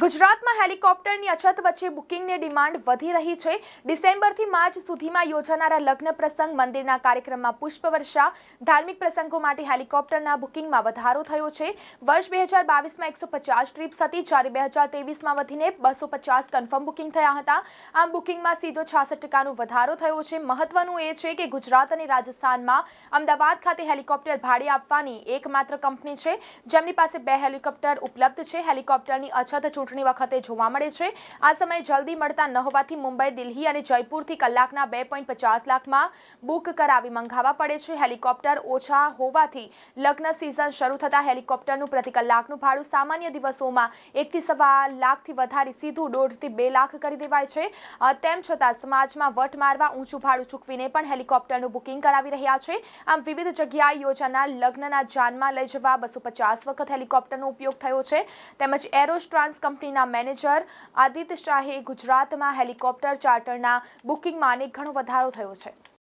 ગુજરાતમાં હેલિકોપ્ટરની અછત વચ્ચે બુકિંગની ડિમાન્ડ વધી રહી છે. ડિસેમ્બરથી માર્ચ સુધીમાં યોજાનારા લગ્ન પ્રસંગ, મંદિરના કાર્યક્રમમાં પુષ્પવર્ષા, ધાર્મિક પ્રસંગો માટે હેલિકોપ્ટરના બુકિંગમાં વધારો થયો છે. વર્ષ બે હજાર બાવીસમાં એકસો પચાસ ટ્રીપ્સ હતી જ્યારે બે હજાર તેવીસમાં વધીને બસો પચાસ કન્ફર્મ બુકિંગ થયા હતા. આમ બુકિંગમાં સીધો છાસઠ ટકાનો વધારો થયો છે. મહત્વનું એ છે કે ગુજરાત અને રાજસ્થાનમાં અમદાવાદ ખાતે હેલિકોપ્ટર ભાડે આપવાની એકમાત્ર કંપની છે. જેમની પાસે બે હેલિકોપ્ટર ઉપલબ્ધ છે. હેલિકોપ્ટરની અછત ચૂંટણી વખતે જોવા મળે છે. આ સમયે જલ્દી મળતા ન હોવાથી મુંબઈ, દિલ્હી અને જયપુરથી કલાકના બે પોઈન્ટ પચાસ લાખમાં બુક કરાવી મંગાવવા પડે છે. હેલિકોપ્ટર ઓછા હોવાથી લગ્ન સિઝન શરૂ થતાં હેલિકોપ્ટરનું પ્રતિ કલાકનું ભાડું સામાન્ય દિવસોમાં એકથી સવા લાખથી વધારી સીધું દોઢથી બે લાખ કરી દેવાય છે. તેમ છતાં સમાજમાં વટ મારવા ઊંચું ભાડું ચૂકવીને પણ હેલિકોપ્ટરનું બુકિંગ કરાવી રહ્યા છે. આમ વિવિધ જગ્યાએ યોજાનાર લગ્નના જાનમાં લઈ જવા બસો પચાસ વખત હેલિકોપ્ટરનો ઉપયોગ થયો છે. તેમજ એરોસ ટ્રાન્સ કંપનીના મેનેજર આદિત્ય શાહે ગુજરાતમાં હેલિકોપ્ટર ચાર્ટરના બુકિંગમાં અનેક ઘણો વધારો થયો છે.